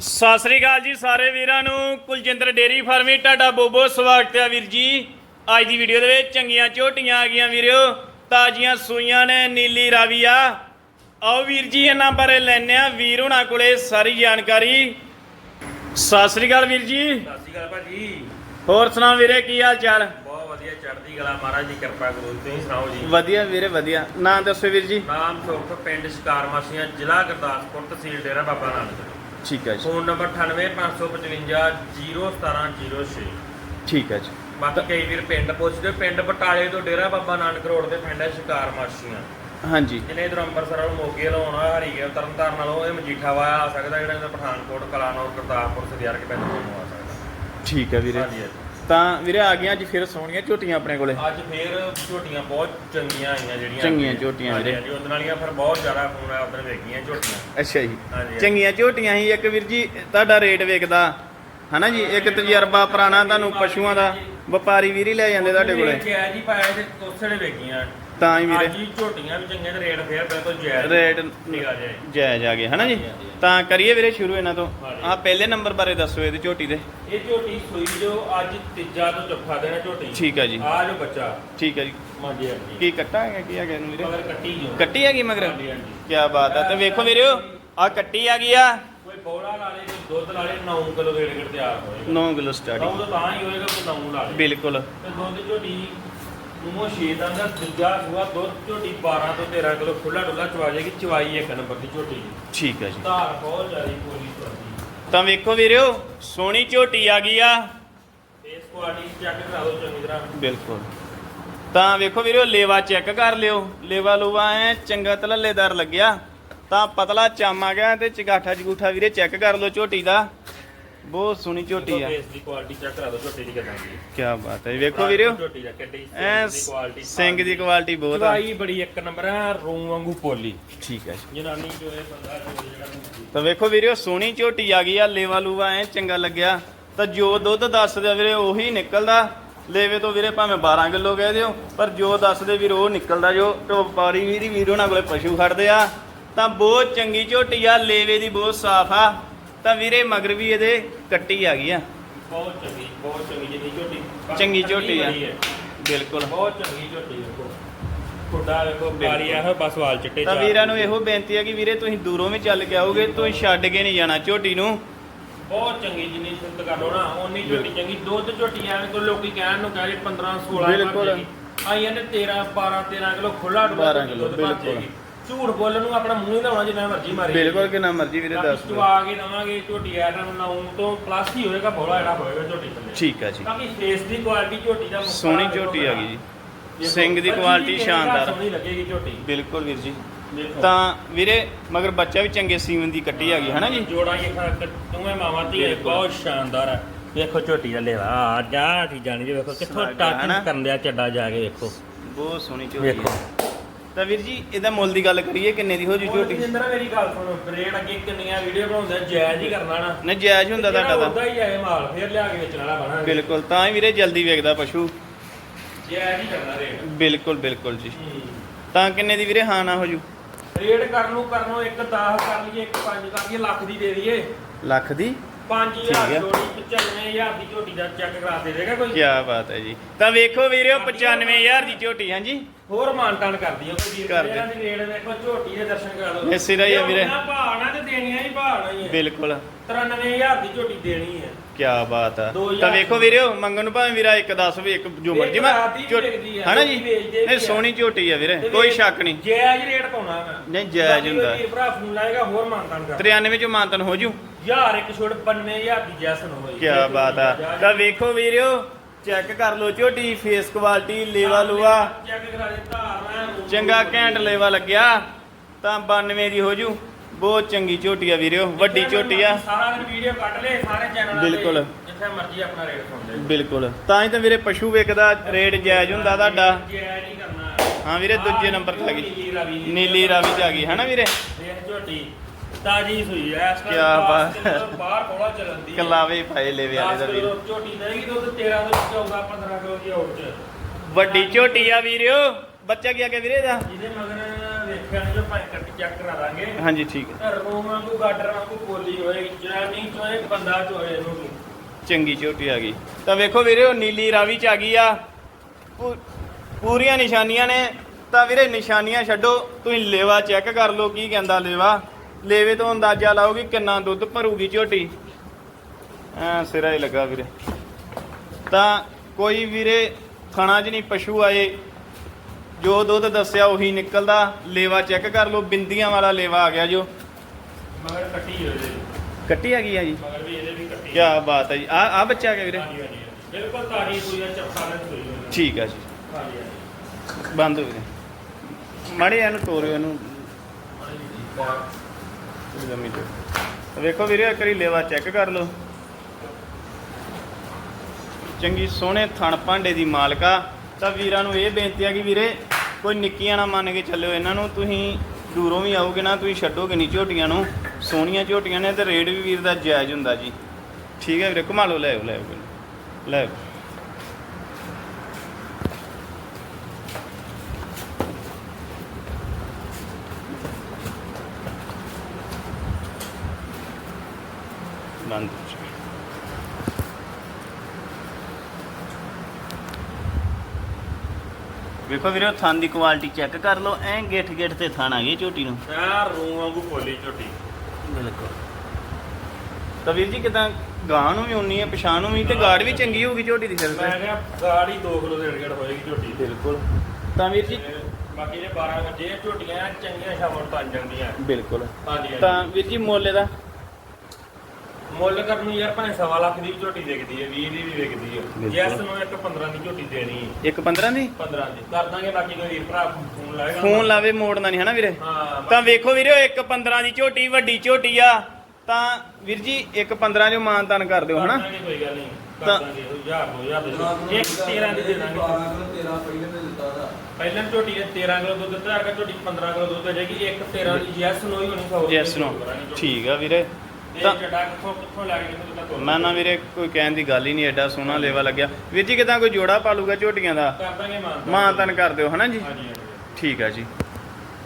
ਸਤਿ ਸ੍ਰੀ ਅਕਾਲ ਜੀ ਸਾਰੇ ਵੀਰਾਂ ਨੂੰ। ਕੁਲਜਿੰਦਰ ਡੇਰੀ ਫਾਰਮੀ ਬਹੁਤ ਬਹੁਤ ਸਵਾਗਤ ਹੈ ਵੀਰ ਜੀ। ਅੱਜ ਦੀ ਵੀਡੀਓ ਦੇ ਵਿੱਚ ਚੰਗੀਆਂ ਝੋਟੀਆਂ ਆ ਗਈਆਂ ਵੀਰਿਓ ਤਾਜ਼ੀਆਂ ਸੂਈਆਂ ਨੇ ਨੀਲੀ ਰਾਵੀ ਆ। ਆਓ ਵੀਰ ਜੀ ਇਹਨਾਂ ਬਾਰੇ ਲੈਣੇ ਆ ਵੀਰ ਹੋਣਾ ਕੋਲੇ ਸਾਰੀ ਜਾਣਕਾਰੀ। ਸਤਿ ਸ੍ਰੀ ਅਕਾਲ ਵੀਰ ਜੀ। ਸਤਿ ਸ਼੍ਰੀ ਅਕਾਲ ਭਾਜੀ। ਹੋਰ ਸੁਣਾ ਵੀਰੇ ਕੀ ਹਾਲ ਚਾਲ? ਬਹੁਤ ਵਧੀਆ ਚੜ੍ਹਦੀ ਕਲਾ ਮਹਾਰਾਜ ਦੀ ਕਿਰਪਾ ਕਰੋ ਤੁਸੀਂ ਸੁਣਾਓ ਜੀ? ਵਧੀਆ ਵੀਰੇ ਵਧੀਆ। ਨਾਂ ਦੱਸੋ ਵੀਰ ਜੀ। ਨਾਮ ਸੁਖ ਪਿੰਡ ਜ਼ਿਲ੍ਹਾ ਗੁਰਦਾਸਪੁਰ ਤਹਿਸੀਲ ਡੇਰਾ ਬਾਬਾ ਨਾਨਕ। ਠੀਕ ਹੈ ਜੀ। ਫੋਨ ਨੰਬਰ 9855 01706 ਠੀਕ ਹੈ ਜੀ। ਬਾਕੀ ਕਈ ਵੀਰ ਪਿੰਡ ਪੁੱਛਦੇ ਪਿੰਡ ਬਟਾਲੇ ਤੋਂ ਡੇਰਾ ਬਾਬਾ ਨਾਨਕ ਰੋਡ ਤੇ ਪਿੰਡ ਹੈ ਸ਼ਿਕਾਰ ਮਾਸੀਆਂ ਹਾਂਜੀ। ਜਿਹਨੇ ਇਧਰ ਅੰਮ੍ਰਿਤਸਰ ਵੱਲ ਮੋਗੇ ਵੱਲੋਂ ਆਉਣਾ ਹਰੀਕੇ ਤਰਨਤਾਰਨ ਨਾਲੋਂ ਇਹ ਮਜੀਠਾ ਵਾਇਆ ਆ ਸਕਦਾ ਜਿਹੜਾ ਪਠਾਨਕੋਟ ਕਲਾਨੌਰ ਗੁਰਦਾਸਪੁਰ ਸਦਿਆਰ ਕੇ ਪਿੰਡ ਤੋਂ ਆ ਸਕਦਾ। ਠੀਕ ਹੈ ਵੀਰੇ। ਹਾਂਜੀ। ਤਾਂ ਵੀਰੇ ਆ ਗਈਆਂ ਅੱਜ ਫਿਰ ਸੋਹਣੀਆਂ ਝੋਟੀਆਂ ਆਪਣੇ ਕੋਲੇ। ਅੱਜ ਫੇਰ ਝੋਟੀਆਂ ਬਹੁਤ ਚੰਗੀਆਂ ਆਈਆਂ ਜਿਹੜੀਆਂ ਚੰਗੀਆਂ ਝੋਟੀਆਂ ਵੀਰੇ। ਹਾਂਜੀ ਉਹਦੇ ਨਾਲੀਆਂ ਫਿਰ ਬਹੁਤ ਜ਼ਿਆਦਾ ਫੋਨ ਆ ਉਧਰ ਵੇਖੀਆਂ ਝੋਟੀਆਂ। ਅੱਛਾ ਜੀ। ਚੰਗੀਆਂ ਝੋਟੀਆਂ ਸੀ। ਇੱਕ ਵੀਰ ਜੀ ਤੁਹਾਡਾ ਰੇਟ ਵੇਖਦਾ। ਹਨਾ ਜੀ ਇੱਕ ਤਜਰਬਾ ਪੁਰਾਣਾ ਤੁਹਾਨੂੰ ਪਸ਼ੂਆਂ ਦਾ। ਵਪਾਰੀ ਵੀਰ ਹੀ ਲੈ ਜਾਂਦੇ ਤੁਹਾਡੇ ਕੋਲੇ। ਜੀ ਪਾਇਆ ਤੇ ਉਸੜੇ ਵੇਖੀਆਂ। ਤਾਂ ਹੀ ਵੀਰੇ। ਅੱਜ ਹੀ ਝੋਟੀਆਂ ਵੀ ਚੰਗੀਆਂ ਤੇ ਰੇਟ ਫੇਰ ਬਿਲਕੁਲ ਜੈ ਰੇਟ ਨਿਗਾ ਜਾਏ ਜਾਇਜ਼ ਆ ਗਏ ਹਨਾ ਜੀ। ਤਾਂ ਕਰੀਏ ਵੀਰੇ ਸ਼ੁਰੂ ਇਹਨਾਂ ਤੋਂ। ਆ ਪਹਿਲੇ ਨੰਬਰ ਬਾਰੇ ਦੱਸੋ ਇਹਦੀ ਝੋਟੀ ਦੇ। ਇਹ ਝੋਟੀ ਸੂਈ ਜੋ ਅੱਜ ਤੀਜਾ ਤੋਂ ਚੌਥਾ ਦੇਣਾ ਝੋਟੀ। ਠੀਕ ਹੈ ਜੀ। ਆ ਜੋ ਬੱਚਾ। ਠੀਕ ਹੈ ਜੀ। ਹਾਂਜੀ ਹਾਂਜੀ। ਕੀ ਕੱਟਾ ਹੈਗਾ ਕੀ ਹੈਗਾ ਇਹਨੂੰ ਵੀਰੇ? ਮਗਰ ਕੱਟੀ ਜੋ। ਕੱਟੀ ਹੈਗੀ ਮਗਰ? ਹਾਂਜੀ ਹਾਂਜੀ। ਕੀ ਬਾਤ ਹੈ ਤੇ ਵੇਖੋ ਵੀਰੇ ਆ ਕੱਟੀ ਆ ਗਈ ਆ। ਕੋਈ ਬੋਲਾ ਲਾ ਲੇ ਕੋਈ ਦੁੱਧ ਲਾ ਲੇ 9 ਕਿਲੋ ਰੇਟ ਤਿਆਰ ਹੋਏਗਾ। 9 ਕਿਲੋ ਸਟਾਰਟਿੰਗ ਤਾਂ ਤਾਂ ਹੀ ਹੋਏਗਾ ਕੋਈ 9 ਲਾ ਲੇ। ਬਿਲਕੁਲ। ਤੇ ਦੁੱਧ ਝੋਟੀ ਨੂੰ ਛੇ ਦਾ ਦਾ ਦੂਜਾ ਸੂਆ ਦੁੱਧ ਝੋਟੀ 12 ਤੋਂ 13 ਕਿਲੋ ਖੁੱਲਾ ਡੁੱਲਾ ਚਵਾ ਜਾਏਗੀ ਚਵਾਈ ਇੱਕ ਨੰਬਰ ਦੀ ਝੋਟੀ। ਦੀ ਠੀਕ ਹੈ ਜੀ। ਧਾਰ ਬਹੁਤ ਜ਼ਿਆਦਾ ਪੂਰੀ ਚਵਾਈ ਤਾਂ ਵੇਖੋ ਵੀਰਿਓ ਸੋਹਣੀ ਝੋਟੀ ਆ ਗਈ ਆ। ਇਸ ਕੁਆਲਿਟੀ ਚੈੱਕ ਕਰਾ ਦਿਓ ਚੰਗੀ ਤਰ੍ਹਾਂ। ਬਿਲਕੁਲ। ਤਾਂ ਵੇਖੋ ਵੀਰੋ ਲੇਵਾ ਚੈੱਕ ਕਰ ਲਿਓ। ਲੇਵਾ ਲੂਵਾ ਐ ਚੰਗਾ ਤਲੱਲੇਦਾਰ ਲੱਗਿਆ। ਤਾਂ ਪਤਲਾ ਚਮ ਗਿਆ ਤੇ ਚਗਾਠਾ ਜਗੂਠਾ ਵੀਰੇ ਚੈੱਕ ਕਰ ਲਓ ਝੋਟੀ ਦਾ। ਬਹੁਤ ਸੋਹਣੀ ਝੋਟੀ ਆ। ਫੇਸ ਦੀ ਕੁਆਲਿਟੀ ਚੈੱਕ ਕਰਾ ਦਿਓ ਝੋਟੀ ਦੀ ਕਿਦਾਂ ਦੀ ਕੀ ਬਾਤ ਹੈ ਵੇਖੋ ਵੀਰਿਓ। ਝੋਟੀ ਦਾ ਕਿੱਡੀ ਐ ਸਿੰਘ ਦੀ ਕੁਆਲਿਟੀ ਸਿੰਘ ਦੀ ਕੁਆਲਿਟੀ ਬਹੁਤ ਆ। ਚਵਾਈ ਬੜੀ ਇੱਕ ਨੰਬਰ ਹੈ ਰੂਮ ਵਾਂਗੂ ਪੋਲੀ। ਠੀਕ ਹੈ ਜਨਾਨੀ ਜੋ ਇਹ ਬੰਦਾ ਜਿਹੜਾ ਤਾਂ ਵੇਖੋ ਵੀਰਿਓ ਸੋਹਣੀ ਝੋਟੀ ਆ ਗਈ ਆ ਲੇਵਾ ਲੂਵਾ ਐ ਚੰਗਾ ਲੱਗਿਆ। ਤਾਂ ਜੋ ਦੁੱਧ ਦੱਸਦੇ ਵੀਰੇ ਉਹੀ ਨਿਕਲਦਾ। ਲੇਵੇ ਤੋਂ ਵੀਰੇ ਭਾਵੇਂ 12 ਕਿਲੋ ਕਹਿ ਦਿਓ ਪਰ ਜੋ ਦੱਸਦੇ ਵੀਰ ਉਹ ਨਿਕਲਦਾ ਜੋ ਵਪਾਰੀ ਵੀਰੀ ਵੀਰ ਉਹਨਾਂ ਕੋਲੇ ਪਸ਼ੂ ਖੜਦੇ ਆ। ਤਾਂ ਬਹੁਤ ਚੰਗੀ ਝੋਟੀ ਆ ਲੇਵੇ ਦੀ ਬਹੁਤ ਸਾਫ਼ ਆ। ਤਾਂ ਵੀਰੇ ਮਗਰ ਵੀ ਇਹਦੇ ਕੱਟੀ ਆ ਗਈ ਆ। ਬਹੁਤ ਚੰਗੀ ਬਹੁਤ ਚੰਗੀ ਜਿੰਨੀ ਝੋਟੀ। ਚੰਗੀ ਝੋਟੀ ਆ। ਬਿਲਕੁਲ। ਬਹੁਤ ਚੰਗੀ ਝੋਟੀ ਵੇਖੋ ਖੁੱਡਾ ਵੇਖੋ ਕਾਲੀ ਆ ਬਸ ਵਾਲ ਚਿੱਟੇ ਤਾਂ ਚਾਰ ਵੀਰਾਂ ਨੂੰ ਇਹੋ ਬੇਨਤੀ ਹੈ ਕਿ ਵੀਰੇ ਤੁਸੀਂ ਦੂਰੋਂ ਵੀ ਚੱਲ ਕੇ ਆਓਗੇ ਤੁਸੀਂ ਛੱਡ ਕੇ ਨਹੀਂ ਜਾਣਾ ਝੋਟੀ ਨੂੰ। ਬਹੁਤ ਚੰਗੀ ਜਿੰਨੀ ਸੁੱਤ ਕਰ ਲੋ ਨਾ ਓਨੀ ਝੋਟੀ ਚੰਗੀ। ਦੁੱਧ ਝੋਟੀ ਐਵੇਂ ਕੋਈ ਲੋਕੀ ਕਹਿਣ ਨੂੰ ਕਹੇ 15 16 ਬਿਲਕੁਲ। ਆਈਆਂ ਨੇ 13 12 13 ਕਿਲੋ ਖੁੱਲਾ ਡੁੱਲਾ 12 ਕਿਲੋ, ਦੁੱਧ। ਜਾਏਗੀ। ਝੂਠ ਬੋਲਣ ਨੂੰ ਆਪਣਾ ਮੂੰਹ ਹੀ ਲਾਉਣਾ ਜਿੰਨਾ ਮਰਜ਼ੀ ਮਾਰੀ ਬਿਲਕੁਲ ਕਿੰਨਾ ਮਰਜ਼ੀ ਵੀਰੇ ਦੱਸ ਦਿਓ। ਚਵਾ ਕੇ ਦਵਾਂਗੇ ਝੋਟੀ ਐ ਤਾਂ ਨਾਉਂ ਤੋਂ ਪਲੱਸ ਹੀ ਹੋਏਗਾ ਬੋਲਾ ਜਿਹੜਾ ਹੋਏਗਾ ਝੋਟੀ ਥੱਲੇ। ਠੀਕ ਹੈ ਜੀ। ਬਾਕੀ ਫੇਸ ਦੀ ਕੁਆਲਿਟੀ ਝੋਟੀ ਦਾ ਸੋਹਣੀ ਝੋਟੀ ਆ ਗਈ ਜੀ। ਸਿੰਘ ਦੀ ਬੱਚੀ ਕੁਆਲਿਟੀ ਸ਼ਾਨਦਾਰ। ਸੋਹਣੀ ਲੱਗੇਗੀ ਝੋਟੀ। ਬਿਲਕੁਲ ਵੀਰ ਜੀ। ਤਾਂ ਵੀਰੇ ਮਗਰ ਬੱਚਾ ਵੀ ਚੰਗੇ ਸੀਮਨ ਦੀ ਕੱਟੀ ਹੈਗੀ ਹਨਾ ਜੀ? ਜੋੜਾ ਇਹ ਦੋਵੇਂ ਮਾਵਾਂ ਧੀਏ। ਬਹੁਤ ਸ਼ਾਨਦਾਰ ਹੈ ਵੇਖੋ ਝੋਟੀ ਦਾ ਲੇਵਾ ਆ ਜਾ ਠੀ ਜਾਣੀ ਜੀ ਵੇਖੋ ਕਿੱਥੋਂ? ਟਾਕਿੰਗ ਕਰਨ ਦਿਆ ਚੱਡਾ ਜਾ ਕੇ ਵੇਖੋ। ਬਹੁਤ ਸੋਹਣੀ ਝੋਟੀ ਵੇਖੋ। ਹੈ ਤਾਂ ਵੀਰ ਜੀ ਇਹਦਾ ਮੁੱਲ ਦੀ ਗੱਲ ਕਰੀਏ ਕਿੰਨੇ ਦੀ ਹੋ ਜੂ ਝੋਟੀ? ਜਿੰਦਰਾ ਮੇਰੀ ਗੱਲ ਸੁਣੋ ਰੇਟ ਅੱਗੇ ਕਿੰਨੀਆਂ ਵੀਡੀਓ ਬਣਾਉਂਦੇ ਜਾਇਜ਼ ਹੀ ਕਰਨਾ ਨਾ। ਨਹੀਂ ਜਾਇਜ਼ ਹੁੰਦਾ ਤੁਹਾਡਾ ਤਾਂ। ਹੀ ਜਾਏ ਮਾਲ ਫੇਰ ਲਿਆ ਕੇ ਵੇਚਣ ਵਾਲਾ ਬਣਾਂਗੇ ਬਿਲਕੁਲ ਤਾਂ ਹੀ ਵੀਰੇ ਜਲਦੀ ਵੇਖਦਾ ਪਸ਼ੂ। ਜਾਇਜ਼ ਹੀ ਕਰਨਾ ਰੇਟ। ਬਿਲਕੁਲ ਬਿਲਕੁਲ ਜੀ। ਤਾਂ ਕਿੰਨੇ ਦੀ ਵੀਰੇ ਹਾਂ ਨਾ ਹੋ ਜੂ? ਰੇਟ ਕਰਨ ਨੂੰ ਕਰਨੋਂ ਇੱਕ 10 ਕਰ ਲਈਏ ਇੱਕ 5 ਕਰ ਲਈਏ ਲੱਖ ਦੀ ਦੇ ਦਈਏ। ਲੱਖ ਦੀ? 5000 ਠੀਕ ਹੈ। ਜੋੜੀ 95000 ਦੀ ਝੋਟੀ ਦਾ ਚੈੱਕ ਕਰਾ ਦੇ ਦੇਗਾ ਕੋਈ? ਕੀ ਬਾਤ ਹੈ ਜੀ। ਤਾਂ ਵੇਖੋ ਵੀਰੇ 95000 ਦੀ ਝੋਟੀ ਹਾਂਜੀ। ਹੋਰ ਮਾਨਤਾਨ ਕਰਦੀ ਆ ਕੋਈ ਵੀਰ। ਇਹਨਾਂ ਦੀ ਰੇਟ ਵੇਖੋ ਝੋਟੀ ਦੇ ਦਰਸ਼ਨ ਕਰਾ ਦਿਓ ਇਹ ਸਿਰਾ ਹੀ ਆ ਵੀਰੇ। ਭਾਣਾ ਤੇ ਦੇਣੀਆਂ ਹੀ ਭਾਣਾ ਹੀ ਹੈ ਬਿਲਕੁਲ। 93000 ਦੀ ਝੋਟੀ ਦੇਣੀ ਹੈ ਕੀ ਬਾਤ ਆ। ਦੋ ਹਜ਼ਾਰ ਤਾਂ ਵੇਖੋ ਵੀਰੇ ਮੰਗਣ ਨੂੰ ਭਾਵੇਂ ਵੀਰਾ ਇੱਕ 10 ਵੀ ਇੱਕ ਜੋ ਮਰਜ਼ੀ ਮੈਂ ਰਾਤ ਝੋਟੀ- ਆ, ਹਨਾ ਜੀ? ਲੋਕੀ ਵੇਚਦੇ ਵੀ ਨਹੀਂ ਆ। ਸੋਹਣੀ ਝੋਟੀ ਆ ਵੀਰੇ ਤੇ ਕੋਈ ਸ਼ੱਕ ਨਹੀਂ। ਜਾਇਜ਼ ਰੇਟ ਪਾਉਣਾ ਮੈਂ। ਨਹੀਂ, ਜਾਇਜ਼ ਬਾਕੀ ਹੁੰਦਾ। ਵੀਰ ਭਰਾ ਫੋਨ ਲਾਏਗਾ ਹੋਰ ਮਾਨਤਾਨ ਕਰ। 93 ਚੋਂ ਮਾਨਤਨ ਹੋ ਜੂ। ਯਾਰ ਇੱਕ ਛੋੜ 95000 ਦੀ ਜੈਸਨ ਹੋਈ ਕੀ ਬਾਤ ਆ। ਤਾਂ ਵੇਖੋ ਵੀਰਿਓ ਚੈੱਕ ਕਰ ਲਓ ਝੋਟੀ ਫੇਸ ਕੁਆਲਿਟੀ ਲੇਵਾ ਲੂਆ। ਚੈੱਕ ਕਰਾ ਦੇ ਧਾਰ ਮੈਂ ਚੰਗਾ ਘੈਂਟ ਲੇਵਾ ਲੱਗਿਆ। ਤਾਂ 92 ਦੀ ਹੋ ਜੂ। ਬਹੁਤ ਚੰਗੀ ਝੋਟੀ ਆ ਵੀਰਿਓ ਵੱਡੀ ਝੋਟੀ ਆ। ਸਾਰਾ ਦਿਨ ਵੀਡੀਓ ਕੱਢ ਲੈ ਸਾਰੇ ਚੈਨਲਾਂ ਤੇ ਬਿਲਕੁਲ। ਜਿੱਥੇ ਮਰਜ਼ੀ ਆਪਣਾ ਰੇਟ ਲੈ ਬਿਲਕੁਲ। ਤਾਂ ਹੀ ਤਾਂ ਵੀਰੇ ਪਸ਼ੂ ਵਿਕਦਾ ਰੇਟ ਜਾਇਜ਼ ਹੁੰਦਾ ਤੁਹਾਡਾ। ਜਾਇਜ਼ ਨਹੀਂ ਕਰਨਾ। ਹਾਂ ਵੀਰੇ ਦੂਜੇ ਨੰਬਰ ਤੇ ਆ ਗਈ। ਨੀਲੀ ਰਾਵੀ ਆ ਗਈ ਹਨਾ ਵੀਰੇ? ਵੇਖ ਝੋਟੀ। ਤਾਜੀ ਸੂਈ ਐ ਇਸ ਕਿਆ ਬਾਤ। ਬਾਹਰ ਕੋਲਾ ਚੱਲਦੀ। ਕਲਾਵੇ ਪਾਏ ਲੇਵੇ ਵਾਲੇ ਦਾ ਵੀਰ। ਝੋਟੀ ਦੇਗੀ ਦੁੱਧ 13 ਤੋਂ 14 15 ਕਿਲੋ ਦੀ ਔਰ ਚ। ਵੱਡੀ ਝੋਟੀ ਆ ਵੀਰਿਓ। ਬੱਚਾ ਕੀ ਆ ਗਿਆ ਵੀਰੇ ਦਾ ਜਿਹਦੇ ਮਗਰ ਵੇਖਿਆ ਨਹੀਂ ਜੋ ਭਾਈ ਕੱਟ ਚੈੱਕ ਕਰਾ ਦਾਂਗੇ। ਹਾਂਜੀ ਠੀਕ ਹੈ। ਰੂਮ ਵਾਂਗੂ ਗਾਡਰ ਵਾਂਗੂ ਪੋਲੀ ਹੋਏਗੀ ਜਨਾਨੀ ਚੋਂ ਇੱਕ ਬੰਦਾ ਚੋਏ ਇਹਨੂੰ ਵੀ। ਚੰਗੀ ਝੋਟੀ ਆ ਗਈ। ਤਾਂ ਵੇਖੋ ਵੀਰੇ ਉਹ ਨੀਲੀ ਰਾਵੀ ਚ ਆ ਗਈ ਆ। ਪੂ- ਪੂਰੀਆਂ ਨਿਸ਼ਾਨੀਆਂ ਨੇ। ਤਾਂ ਵੀਰੇ ਨਿਸ਼ਾਨੀਆਂ ਛੱਡੋ। ਤੁਸੀਂ ਲੇਵਾ ਚੈੱਕ ਕਰ ਲਓ ਕੀ ਕਹਿੰਦਾ ਲੇਵਾ। ਲੇਵੇ ਤੋਂ ਅੰਦਾਜ਼ਾ ਲਾਓਗੇ ਕਿੰਨਾ ਦੁੱਧ ਭਰੂਗੀ ਝੋਟੀ। ਐ ਸਿਰਾ ਹੀ ਲੱਗਾ ਵੀਰੇ। ਤਾਂ ਕੋਈ ਵੀਰੇ ਥਣਾ 'ਚ ਨਹੀਂ ਪਸ਼ੂ ਆਏ। ਜੋ ਦੁੱਧ ਦੱਸਿਆ ਉਹੀ ਨਿਕਲਦਾ। ਲੇਵਾ ਚੈੱਕ ਕਰ ਲਓ ਬਿੰਦੀਆਂ ਵਾਲਾ ਲੇਵਾ ਆ ਗਿਆ ਜੋ। ਮਗਰ ਕੱਟੀ ਹੋਏ ਜੀ ਕੱਟੀ ਆ ਗਈ ਆ ਜੀ? ਮਗਰ ਵੀ ਇਹਦੇ ਵੀ ਕੱਟੀ ਕੀ ਬਾਤ ਹੈ ਜੀ। ਆ ਆ ਬੱਚਾ ਆ ਗਿਆ ਵੀਰੇ। ਹਾਂਜੀ ਹਾਂਜੀ ਬਿਲਕੁਲ ਤਾਰੀ ਹੋਈ ਆ ਚੱਪਾ ਨਾਲ ਹੋਈ ਹੋਈ ਠੀਕ ਆ ਜੀ। ਹਾਂਜੀ ਹਾਂਜੀ। ਬੰਦ ਹੋ ਗਏ ਮਾੜੇ ਇਹਨੂੰ ਤੋਰਿਓ ਇਹਨੂੰ। ਜਮੀ ਤੇ ਵੇਖੋ ਵੀਰੇ, ਇੱਕ ਵਾਰੀ ਲੇਵਾ ਚੈੱਕ ਕਰ ਲਓ। ਚੰਗੀ ਸੋਹਣੇ ਥਣ ਭਾਂਡੇ ਦੀ ਮਾਲਕਾ ਤਾਂ ਵੀਰਾਂ ਨੂੰ ਇਹ ਬੇਨਤੀ ਆ ਕਿ ਵੀਰੇ, ਕੋਈ ਨਿੱਕੀਆਂ ਨਾ ਮੰਨ ਕੇ ਚੱਲਿਓ ਇਹਨਾਂ ਨੂੰ। ਤੁਸੀਂ ਦੂਰੋਂ ਵੀ ਆਓਗੇ ਨਾ, ਤੁਸੀਂ ਛੱਡੋਗੇ ਨਹੀਂ ਝੋਟੀਆਂ ਨੂੰ। ਸੋਹਣੀਆਂ ਝੋਟੀਆਂ ਨੇ ਤੇ ਰੇਟ ਵੀ ਵੀਰ ਦਾ ਜਾਇਜ਼ ਹੁੰਦਾ ਜੀ। ਠੀਕ ਹੈ ਵੀਰੇ, ਘੁਮਾ ਲਓ, ਲੈ ਆਓ ਲੈ ਆਓ। ਲੈ ਆਓ। ਜਾਏ। ਵੇਖੋ ਵੀਰੇ ਥਣ ਦੀ ਕੁਆਲਿਟੀ ਚੈੱਕ ਕਰ ਲਓ ਐਂ ਗਿੱਠ ਗਿੱਠ ਤੇ ਥਣ ਆ ਗਈ ਝੋਟੀ ਨੂੰ। ਆ ਰੂਮ ਵਾਂਗੂ ਪੋਲੀ ਝੋਟੀ। ਬਿਲਕੁਲ। ਤਾਂ ਵੀਰ ਜੀ ਕਿਦਾਂ ਗਾਂ ਨੂੰ ਵੀ ਉਨੀ ਹੈ ਪਛਾਣ ਨੂੰ ਵੀ ਤੇ ਗਾੜ ਵੀ ਚੰਗੀ ਹੋਊਗੀ ਝੋਟੀ ਦੀ ਫਿਰ ਮੈਂ ਕਿਹਾ ਗਾੜੀ 2 ਕਿਲੋ ਦੇ ਏੜ ਹੋਏਗੀ ਝੋਟੀ ਬਿਲਕੁਲ। ਤਾਂ ਵੀਰ ਜੀ ਤੇ ਬਾਕੀ ਇਹ 12 ਵਜੇ ਝੋਟੀਆਂ ਚੰਗੀਆਂ ਸ਼ਾਮਾਂ ਨੂੰ ਬਣ ਜਾਂਦੀਆਂ। ਬਿਲਕੁਲ। ਹਾਂਜੀ। ਤਾਂ ਵੀਰ ਜੀ ਮੁੱਲ ਇਹਦਾ? ਮੁੱਲ ਕਰਨ ਨੂੰ ਯਾਰ ਭਾਵੇਂ ਸਵਾ ਲੱਖ ਦੀ ਵੀ ਝੋਟੀ ਵਿਕਦੀ ਹੈ 20 ਦੀ ਵੀ ਵਿਕਦੀ ਹੈ। ਬਿਲਕੁਲ। ਜੈਸ ਨੂੰ ਇੱਕ 15 ਦੀ ਝੋਟੀ ਦੇਣੀ ਹੈ। ਇੱਕ 15 ਦੀ? 15 ਦੀ। ਕਰ ਦਾਂਗੇ ਬਾਕੀ ਕੋਈ ਵੀਰ ਭਰਾ ਫੋਨ ਲਾਏਗਾ ਫੋਨ ਲਾਵੇ ਮੋੜਨਾ ਨਹੀਂ ਹਨਾ ਵੀਰੇ? ਹਾਂ ਤਾਂ ਵੇਖੋ ਵੀਰੇ ਉਹ ਇੱਕ 15 ਦੀ ਝੋਟੀ ਵੱਡੀ ਝੋਟੀ ਆ ਤਾਂ ਵੀਰ ਜੀ ਇੱਕ 15 ਜੋ ਮਾਨਤਾਨ ਕਰ ਦਿਓ ਹਨਾ? ਦਾਂਗੇ, ਕੋਈ ਗੱਲ ਨਹੀਂ। ਕਰ ਤਾਂ- ਦਾਂਗੇ 1000 2000 ਦੇ ਦਿਓ। ਇੱਕ 13 ਦੀ ਦੇ ਦਾਂਗੇ। ਪਹਿਲਾਂ ਝੋਟੀ ਨੇ 13 ਕਿਲੋ ਦੁੱਧ ਦਿੱਤਾ ਅਰਗਾ ਝੋਟੀ 15 ਕਿਲੋ ਦੁੱਧ ਦੇ ਜਾਏਗੀ। ਇੱਕ 13 ਦੀ ਜੈਸ ਨੂੰ ਹੀ ਹੋਣੀ ਸੌ ਯੈਸ ਨੋ ਠੀਕ ਆ ਵੀਰੇ। ਤਾਂ ਕਿੱਥੋਂ ਕਿੱਥੋਂ ਮੈਂ ਨਾ ਵੀਰੇ ਕੋਈ ਕਹਿਣ ਦੀ ਗੱਲ ਹੀ ਨਹੀਂ ਐਡਾ ਸੋਹਣਾ ਲੇਵਾ ਲੱਗਿਆ। ਵੀਰ ਜੀ ਕਿਦਾਂ ਕੋਈ ਜੋੜਾ ਪਾਲੂਗਾ ਝੋਟੀਆਂ ਦਾ? ਕਰ ਦਾਂਗੇ ਮਾਨ ਮਾਨਤਾਨ ਕਰ ਦਿਓ ਹਨਾ ਜੀ? ਹਾਂਜੀ ਹਾਂਜੀ ਠੀਕ ਆ ਜੀ।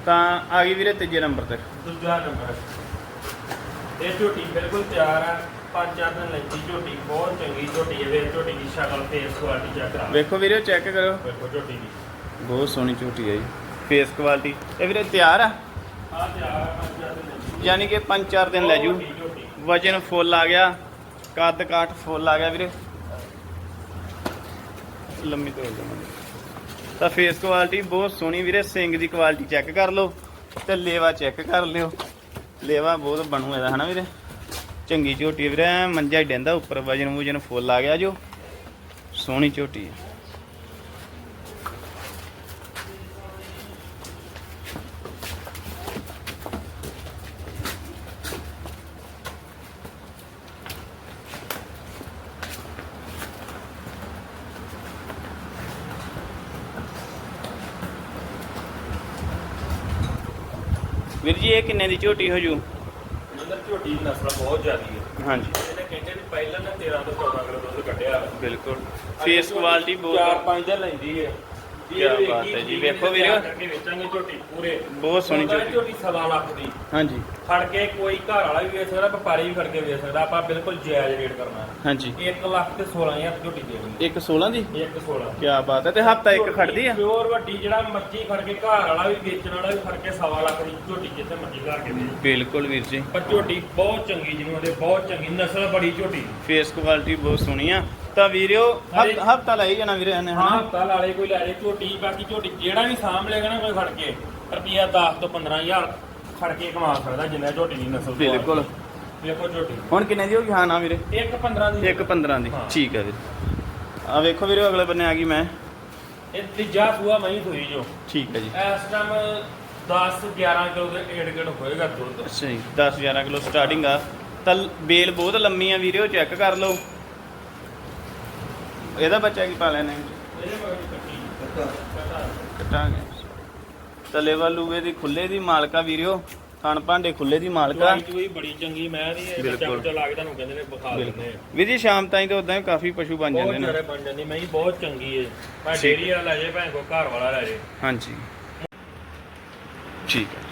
ਤਾਂ ਆ ਗਈ ਵੀਰੇ ਤੀਜੇ ਨੰਬਰ ਤੇ। ਦੂਜਾ ਨੰਬਰ। ਇਹ ਝੋਟੀ ਬਿਲਕੁਲ ਤਿਆਰ ਆ। ਪੰਜ ਚਾਰ ਦਿਨ ਲੱਗੀ ਝੋਟੀ ਬਹੁਤ ਚੰਗੀ ਝੋਟੀ ਹੈ ਵੇ ਝੋਟੀ ਦੀ ਸ਼ਕਲ ਫੇਸ ਕੁਆਲਿਟੀ ਚੈੱਕ ਕਰਾ ਵੇਖੋ ਵੀਰੇ ਚੈੱਕ ਕਰੋ। ਵੇਖੋ ਝੋਟੀ ਦੀ। ਬਹੁਤ ਸੋਹਣੀ ਝੋਟੀ ਹੈ ਜੀ ਫੇਸ ਕੁਆਲਿਟੀ ਇਹ ਵੀਰੇ ਤਿਆਰ ਆ? ਆ ਤਿਆਰ ਆ ਪੰਜ ਚਾਰ ਦਿਨ ਲੱਗੀ। ਯਾਨੀ ਕਿ 5-4 ਦਿਨ ਲੈ ਜੂ। ਬਹੁਤ ਵਜਨ ਫੁੱਲ ਆ ਗਿਆ, ਕੱਦ ਕਾਠ ਫੁੱਲ ਆ ਗਿਆ ਵੀਰੇ। ਲੰਮੀ ਤੋੜ ਦਵਾਂਗੇ ਤਾਂ ਫੇਸ ਕੁਆਲਿਟੀ ਬਹੁਤ ਸੋਹਣੀ ਵੀਰੇ ਸਿੰਗ ਦੀ ਕੁਆਲਿਟੀ ਚੈੱਕ ਕਰ ਲਓ ਤੇ ਲੇਵਾ ਚੈੱਕ ਕਰ ਲਿਓ। ਲੇਵਾ ਬਹੁਤ ਬਣੂ ਇਹਦਾ, ਹਨਾ ਵੀਰੇ? ਚੰਗੀ ਝੋਟੀ ਵੀਰੇ ਮੰਜਾ ਹੀ ਡੈਂਦਾ, ਉੱਪਰ ਵਜਨ ਵੂਜਨ ਫੁੱਲ ਆ ਗਿਆ ਜੋ। ਸੋਹਣੀ ਝੋਟੀ ਹੈ ਇਹ ਕਿੰਨੇ ਦੀ ਝੋਟੀ ਹੋ ਜੂ? ਅੰਦਰ ਝੋਟੀ ਦੀ ਨਸਲ ਬਹੁਤ ਜ਼ਿਆਦੀ ਹੈ। ਹਾਂਜੀ। ਇਹਨੇ ਕਹਿੰਦੇ ਨੇ ਪਹਿਲਾਂ ਨੇ 13 ਤੋਂ 14 ਕਿਲੋ ਦੁੱਧ ਕੱਢਿਆ। ਬਿਲਕੁਲ। ਫੇਸ ਕੁਆਲਿਟੀ ਬਹੁਤ ਪੰਜ ਦਿਨ ਲੈਂਦੀ ਹੈ। ਕਿਆ ਬਾਤ ਹੈ ਜੀ, ਵੇਖੋ ਵੀਰੇ। ਕਰਕੇ ਵੇਚਾਂਗੇ ਝੋਟੀ ਪੂਰੇ। ਬਹੁਤ ਸੋਹਣੀ ਉਹਦਾ ਝੋਟੀ। ਝੋਟੀ ਸਵਾ ਲੱਖ ਦੀ। ਹਾਂਜੀ। ਫੜ ਕੇ ਕੋਈ ਘਰ ਵਾਲਾ ਵੀ ਵੇਚ ਸਕਦਾ ਵਪਾਰੀ ਵੀ ਫੜ ਕੇ ਵੇਚ ਸਕਦਾ। ਆਪਾਂ ਬਿਲਕੁਲ ਜਾਇਜ਼ ਰੇਟ ਕਰਨਾ ਹਾਂਜੀ। 1 ਲੱਖ ਤੇ 16000 ਝੋਟੀ ਦੇਣੀ ਇੱਕ 16 ਦੀ? 1 16 ਕੀ ਬਾਤ ਹੈ। ਤੇ ਹਫਤਾ ਇੱਕ ਖੜਦੀ ਆ? ਪਿਓਰ ਵੱਡੀ ਜਿਹੜਾ ਮੱਝੀ ਫੜ ਕੇ ਘਰ ਵਾਲਾ ਵੀ ਵੇਚਣ ਵਾਲਾ ਵੀ ਫੜ ਕੇ ਸਵਾ ਲੱਖ ਦੀ ਝੋਟੀ ਜਿੱਥੇ ਮੱਝੀ ਘਰ ਕੇ ਦੇ ਬਿਲਕੁਲ ਵੀਰ ਜੀ। ਪਰ ਝੋਟੀ ਬਹੁਤ ਚੰਗੀ ਜਿਹਨੂੰ ਉਹਦੇ ਬਹੁਤ ਚੰਗੀ ਨਸਲ ਬੜੀ ਝੋਟੀ। ਫੇਸ ਕੁਆਲਿਟੀ ਬਹੁਤ ਸੋਹਣੀ ਆ। ਤਾਂ ਵੀਰਿਓ ਅਰੇ- ਹਫਤਾ ਲਾਈ ਜਾਣਾ ਵੀਰੇ ਇਹਨੇ ਹਾਂ ਹਨਾ? ਲਾਲੇ ਕੋਈ ਲੈ ਜੇ ਝੋਟੀ ਬਾਕੀ ਝੋਟੀ ਜਿਹੜਾ ਵੀ ਸਾਂਭ ਲੇਗਾ ਨਾ ਕੋਈ ਫੜ ਕੇ ਰੁਪਿਆ 10 ਤੋਂ 15000 ਫੜ ਕੇ ਕਮਾ ਸਕਦਾ ਜਿੰਨਾ ਝੋਟੀ ਦੀ ਨਸਲ ਤੋਂ ਬਿਲਕੁਲ। ਵੇਖੋ ਝੋਟੀ। ਹੁਣ ਕਿੰਨੇ ਦੀ ਹੋ ਗਈ? ਹਾਂ ਨਾ ਵੀਰੇ। ਇੱਕ 15 ਦੀ। ਇੱਕ 15 ਦੀ। ਹਾਂ। ਠੀਕ ਹੈ ਵੀਰੇ। ਆ ਵੇਖੋ ਵੀਰੇ ਅਗਲੇ ਬੰਨੇ ਆ ਗਈ ਮੈਂ। ਇਹ ਤੀਜਾ ਸੂਆ ਮਹੀਂ ਸੂਈ ਜੋ। ਠੀਕ ਹੈ ਜੀ। ਇਸ ਟਾਈਮ 10 11 ਕਿਲੋ ਦੇ ਏੜ ਗੇੜ ਹੋਏਗਾ ਦੁੱਧ। ਅੱਛਾ ਜੀ 10 11 ਕਿਲੋ ਸਟਾਰਟਿੰਗ ਆ। ਤਾਂ ਬੇਲ ਬਹੁਤ ਲੰਮੀ ਆ ਵੀਰੇ ਉਹ ਚੈੱਕ ਕਰ ਲਓ। ਇਹਦਾ ਬੱਚਾ ਕੀ ਪਾਲਿਆ ਨੇ ਕਟਾਂਗੇ ਤਾਂ ਲੈਵਲ ਲੂਵੇ ਦੀ ਖੁੱਲੇ ਦੀ ਮਾਲਕਾ ਵੀਰਿਓ ਥਣ ਭਾਂਡੇ ਖੁੱਲੇ ਦੀ ਮਾਲਕਾ। ਬੜੀ ਚੰਗੀ ਮੈਂ ਇਹ ਬਿਲਕੁਲ। ਬੱਚਾ ਲਾ ਕੇ ਤੁਹਾਨੂੰ ਕਹਿੰਦੇ ਨੇ ਬੁਖਾ ਦਿੰਦੇ ਆ। ਵੀਰ ਜੀ ਸ਼ਾਮ ਤਾਈਂ ਤਾਂ ਉਦਾਂ ਹੀ ਕਾਫੀ ਪਸ਼ੂ ਬਣ ਜਾਂਦੇ ਨੇ। ਜ਼ਿਆਦਾ ਬਣ ਜਾਂਦੀ ਮੈਂ ਬਹੁਤ ਚੰਗੀ ਏ। ਮੈਂ ਠੀਕ। ਡੇਰੀ ਵਾਲਾ ਲੈ ਜੇ ਭੈਣ ਕੋ ਘਰ ਵਾਲਾ ਲੈ ਜੇ। ਹਾਂਜੀ। ਠੀਕ ਹੈ। ਜੀ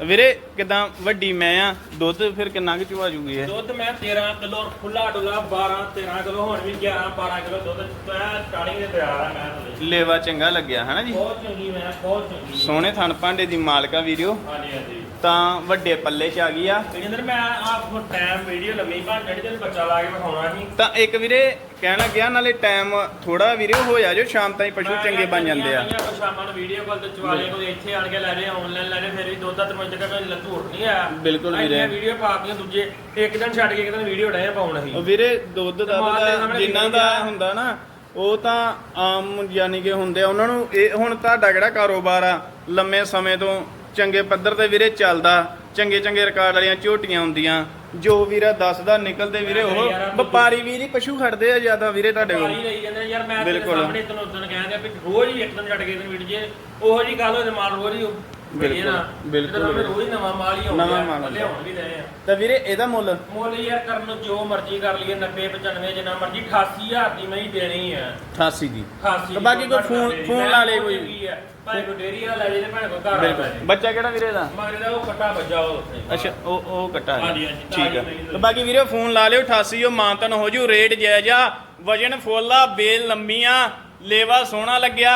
ਵੀਰੇ ਕਿਦਾਂ ਵੱਡੀ ਮੈਂ ਆ ਦੁੱਧ ਫਿਰ ਕਿੰਨਾ ਕੁ ਚਵਾ ਜੂਗੀ ਇਹ ਦੁੱਧ ਮੈਂ 13 ਕਿਲੋ ਖੁੱਲਾ ਡੁੱਲਾ 12 13 ਕਿਲੋ ਹੁਣ ਵੀ 11 12 ਕਿਲੋ ਦੁੱਧ ਮੈਂ ਸਟਾਰਟਿੰਗ ਦੇ ਤਿਆਰ ਆ ਮੈਂ। ਲੇਵਾ ਚੰਗਾ ਲੱਗਿਆ ਹਨਾ ਜੀ? ਬਹੁਤ ਚੰਗੀ ਮੈਂ ਬਹੁਤ ਚੰਗੀ। ਸੋਹਣੇ ਥਣ ਭਾਂਡੇ ਦੀ ਮਾਲਕਾ ਵੀਡੀਓ ਹਾਂਜੀ ਹਾਂਜੀ। ਤਾਂ ਵੱਡੇ ਪੱਲੇ ਚ ਆ ਗਈ ਆ। ਤੇਜਿੰਦਰ ਮੈਂ ਆਪ ਟਾਈਮ ਵੀਡੀਓ ਲੰਮੀ ਭਾਂ ਜਿਹੜੀ ਦਿਨ ਬੱਚਾ ਲਾ ਕੇ ਵਿਖਾਉਣਾ ਸੀ। ਤਾਂ ਇੱਕ ਵੀਰੇ ਕਹਿਣ ਲੱਗਿਆ ਨਾਲੇ ਟਾਈਮ ਥੋੜਾ ਵੀਰੇ ਹੋ ਜਾ ਜੋ ਸ਼ਾਮ ਤਾਈਂ ਪਸ਼ੂ ਮੈਂ ਚੰਗੇ ਬਣ ਜਾਂਦੇ ਆ। ਆਪਾਂ ਸ਼ਾਮਾਂ ਨੂੰ ਵੀਡੀਓ ਕਾਲ ਤੇ ਚਵਾਲੇ ਕੋਈ ਇੱਥੇ ਆਣ ਕੇ ਲੈ ਰਹੇ ਆਨਲਾਈਨ ਲੈ ਰਹੇ ਫਿਰ ਵੀ ਦੋ ਤਿੰਨ ਵਜੇ ਤੱਕ ਕੋਈ ਝੂਠ ਨਹੀਂ ਆਇਆ ਬਿਲਕੁਲ ਵੀਰੇ। ਇੰਨੀਆਂ ਵੀਡੀਓ ਪਾ ਕੇ ਦੂਜੇ ਇੱਕ ਦਿਨ ਛੱਡ ਕੇ ਇੱਕ ਦਿਨ ਵੀਡੀਓ ਡੇ ਪਾਉਣ ਉਹ ਅਸੀਂ ਵੀਰੇ ਦੁੱਧ ਦਾ ਸਾਹਮਣੇ ਜਿਨ੍ਹਾਂ ਆ। ਹੁੰਦਾ ਨਾ ਉਹ ਤਾਂ ਆਮ ਯਾਨੀ ਕਿ ਹੁੰਦੇ ਆ। ਉਹਨਾਂ ਨੂੰ ਇਹ ਹੁਣ ਤੁਹਾਡਾ ਕਿਹੜਾ ਕਾਰੋਬਾਰ ਆ? ਲੰਮੇ ਸਮੇਂ ਤੋਂ ਚੰਗੇ ਪੱਧਰ ਤੇ ਵੀਰੇ ਚੱਲਦਾ ਚੰਗੇ ਚੰਗੇ ਰਿਕਾਰਡ ਵਾਲੀਆਂ ਝੋਟੀਆਂ ਹੁੰਦੀਆਂ। ਜੋ ਵੀਰਾ ਦੱਸਦਾ ਨਿਕਲਦੇ ਵੀਰੇ ਉਹ ਵਪਾਰੀ ਵੀਰ ਹੀ ਪਸ਼ੂ ਖੜਦੇ ਆ ਜ਼ਿਆਦਾ ਵੀਰੇ ਤੁਹਾਡੇ ਪਾਣੀ ਕੋਲ ਲਈ ਜਾਂਦੇ ਨੇ, ਯਾਰ ਮੈਂ ਤੇਰੇ ਬਿਲਕੁਲ। ਸਾਹਮਣੇ ਤੈਨੂੰ ਉਦੋਂ ਕਹਿੰਦੇ ਵੀ ਰੋਜ਼ ਹੀ ਇੱਕ ਦਿਨ ਛੱਡ ਕੇ ਦਿਨ ਵੀਡੀਓ ਉਹੋ ਜੀ ਗੱਲ ਹੋਏ ਮਾਲ ਰੋਜ਼ ਹੀ ਬਿਲਕੁਲ, ਬਿਲਕੁਲ ਬਿਲਕੁਲ ਬਿਲਕੁਲ। ਰੋਜ਼ ਨਵਾਂ ਮਾਲ ਹੀ ਆਉਂਦਾ ਨਵਾਂ ਮਾਲ ਲਿਆਉਣ ਵੀ ਰਹੇ ਆ। ਤਾਂ ਵੀਰੇ ਇਹਦਾ ਮੁੱਲ? ਮੁੱਲ ਯਾਰ ਕਰਨ ਨੂੰ ਜੋ ਮਰਜ਼ੀ ਕਰ ਲਈਏ 90 95 ਜਿੰਨਾ ਮਰਜ਼ੀ 88000 ਦੀ ਮੈਂ ਹੀ ਦੇਣੀ ਆ। 88 ਦੀ। 88 ਤਾਂ ਬਾਕੀ ਕੋਈ ਫੋਨ ਫੋਨ ਲਾ ਲੇ ਕੋਈ। ਭਾਵੇਂ ਕੋਈ ਡੇਰੀ ਵਾਲਾ ਲੈ ਜੇ ਤੇ ਭਾਵੇਂ ਕੋਈ ਘਰ ਵਾਲਾ ਲੈ ਬਿਲਕੁਲ ਜੇ। ਬੱਚਾ ਕਿਹੜਾ ਵੀਰੇ ਦਾ? ਮਗਰ ਦਾ ਉਹ ਕੱਟਾ ਵੱਜਾ ਉਹ ਉੱਥੇ। ਅੱਛਾ ਉਹ ਉਹ ਕੱਟਾ ਹੈ ਹਾਂਜੀ, ਹਾਂਜੀ, ਠੀਕ ਆ। ਤੇ ਬਾਕੀ ਵੀਰੇ ਫੋਨ ਲਾ ਲਿਓ 88 ਉਹ ਮਾਨਤਨ ਹੋ ਜੂ ਰੇਟ ਜਾਇਜ਼ ਆ ਵਜਨ ਫੁੱਲਾ ਬੇਲ ਲੰਮੀ ਆ ਲੇਵਾ ਸੋਹਣਾ ਲੱਗਿਆ।